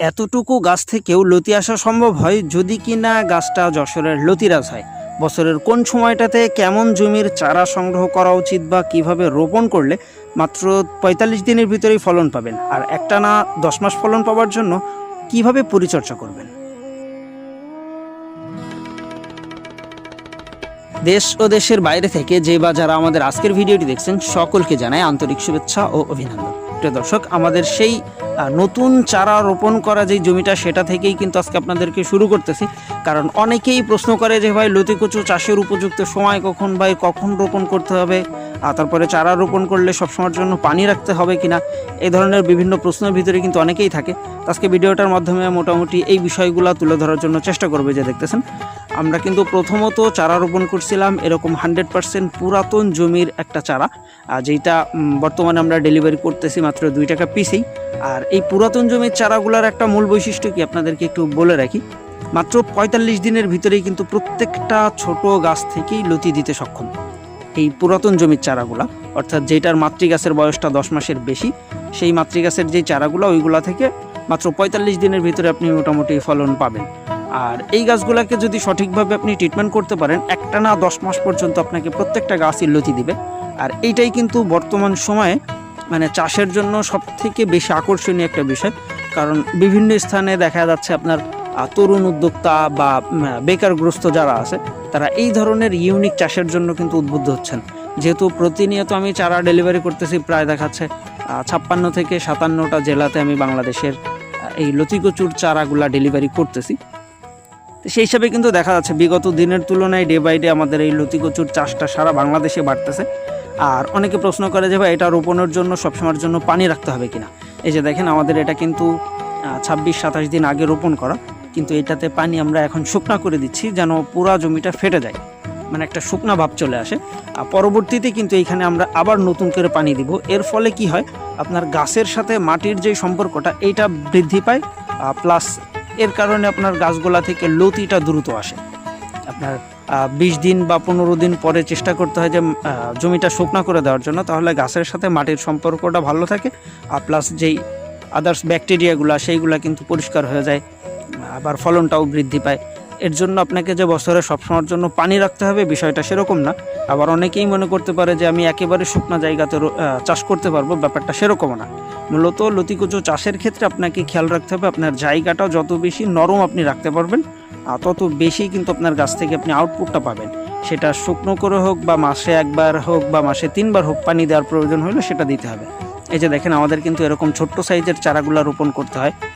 এতটুকু গাছ থেকেও লতি আসা সম্ভব হয় যদি কি না গাছটা যশোরের লতিরাজ হয়। বছরের কোন সময়টাতে কেমন জমির চারা সংগ্রহ করা উচিত বা কীভাবে রোপণ করলে মাত্র পঁয়তাল্লিশ দিনের ভিতরেই ফলন পাবেন? আর একটা না দশ মাস ফলন পাওয়ার জন্য কীভাবে পরিচর্যা করবেন? দেশ ও দেশের বাইরে থেকে যে বা যারা আমাদের আজকের ভিডিওটি দেখছেন, সকলকে জানায় আন্তরিক শুভেচ্ছা ও অভিনন্দন। প্রিয় দর্শক, আমাদের সেই নতুন চারা রোপণ করা যে জমিটা, সেটা থেকেই কিন্তু আজকে আপনাদেরকে শুরু করতেছি। কারণ অনেকেই প্রশ্ন করে যে, ভাই, লতি কচু চাষের উপযুক্ত সময় কখন ভাই, কখন রোপণ করতে হবে? আর তারপরে চারা রোপণ করলে সবসময়ের জন্য পানি রাখতে হবে কিনা? এই ধরনের বিভিন্ন প্রশ্নের ভিতরে কিন্তু অনেকেই থাকে। আজকে ভিডিওটার মাধ্যমে মোটামুটি এই বিষয়গুলো তুলে ধরার জন্য চেষ্টা করবে যে, দেখতেছেন। আমরা কিন্তু প্রথমত চারা রোপণ করছিলাম এরকম হান্ড্রেড পার্সেন্ট পুরাতন জমির একটা চারা, আর যেটা বর্তমানে আমরা ডেলিভারি করতেছি মাত্র দুই টাকা পিসেই। আর এই পুরাতন জমির চারাগুলোর একটা মূল বৈশিষ্ট্য কি আপনাদেরকে একটু বলে রাখি, মাত্র পঁয়তাল্লিশ দিনের ভিতরেই কিন্তু প্রত্যেকটা ছোট গাছ থেকেই লতি দিতে সক্ষম। এই পুরাতন জমির চারাগুলা, অর্থাৎ যেটার মাতৃগাছের বয়সটা দশ মাসের বেশি, সেই মাতৃগাছের যে চারাগুলো, ওইগুলা থেকে মাত্র পঁয়তাল্লিশ দিনের ভিতরে আপনি মোটামুটি ফলন পাবেন। আর এই গাছগুলোকে যদি সঠিকভাবে আপনি ট্রিটমেন্ট করতে পারেন, একটা না দশ মাস পর্যন্ত আপনাকে প্রত্যেকটা গাছই লতি দিবে। আর এইটাই কিন্তু বর্তমান সময়ে মানে চাষের জন্য সব থেকে বেশি আকর্ষণীয় একটা বিষয়। কারণ বিভিন্ন স্থানে দেখা যাচ্ছে আপনার তরুণ উদ্যোক্তা বা বেকারগ্রস্ত যারা আছে, তারা এই ধরনের ইউনিক চাষের জন্য কিন্তু উদ্বুদ্ধ হচ্ছেন। যেহেতু প্রতিনিয়ত আমি চারা ডেলিভারি করতেছি, প্রায় দেখাচ্ছে ছাপ্পান্ন থেকে সাতান্নটা জেলাতে আমি বাংলাদেশের এই লতিকচুর চারাগুলা ডেলিভারি করতেছি। তো সেই হিসাবে কিন্তু দেখা যাচ্ছে বিগত দিনের তুলনায় ডে বাই ডে আমাদের এই লতিকচুর চাষটা সারা বাংলাদেশে বাড়তেছে। আর অনেকে প্রশ্ন করে যে ভাই, এটা রোপণের জন্য, সবসময়ের জন্য পানি রাখতে হবে কিনা? এই যে দেখেন, আমাদের এটা কিন্তু ছাব্বিশ, সাতাশ দিন আগে রোপণ করা, কিন্তু এটাতে পানি আমরা এখন শুকনা করে দিচ্ছি যেন পুরা জমিটা ফেটে যায়। মানে একটা শুকনা ভাব চলে আসে। আর পরবর্তীতে কিন্তু এইখানে আমরা আবার নতুন করে পানি দিব। এর ফলে কি হয়? আপনার গাছের সাথে মাটির যে সম্পর্কটা, এইটা বৃদ্ধি পায় প্লাস এর কারণে আপনার গাছগুলা থেকে লতিটা দ্রুত আসে। আপনার বিশ দিন বা পনেরো দিন পরে চেষ্টা করতে হয় যে জমিটা শুকনা করে দেওয়ার জন্য, তাহলে গাছের সাথে মাটির সম্পর্কটা ভালো থাকে, আর প্লাস যেই আদার্স ব্যাকটেরিয়াগুলো সেইগুলো কিন্তু পরিষ্কার হয়ে যায়, আবার ফলনটাও বৃদ্ধি পায়। এর জন্য আপনাকে যে বছরে সবসময়ের জন্য পানি রাখতে হবে বিষয়টা সেরকম না। আবার অনেকেই মনে করতে পারে যে আমি একেবারে শুকনা জায়গাতে চাষ করতে পারব, ব্যাপারটা সেরকমও না। মূলত লতিকুচো চাষের ক্ষেত্রে আপনাকে খেয়াল রাখতে হবে আপনার জায়গাটা যত বেশি নরম আপনি রাখতে পারবেন তত বেশি কিন্তু আপনার গাছ থেকে আপনি আউটপুটটা পাবেন। সেটা শুকনো করে হোক বা মাসে একবার হোক বা মাসে তিনবার হোক পানি দেওয়ার প্রয়োজন হলে সেটা দিতে হবে। এই যে দেখেন আমাদের কিন্তু এরকম ছোট্ট সাইজের চারাগুলো রোপণ করতে হয়।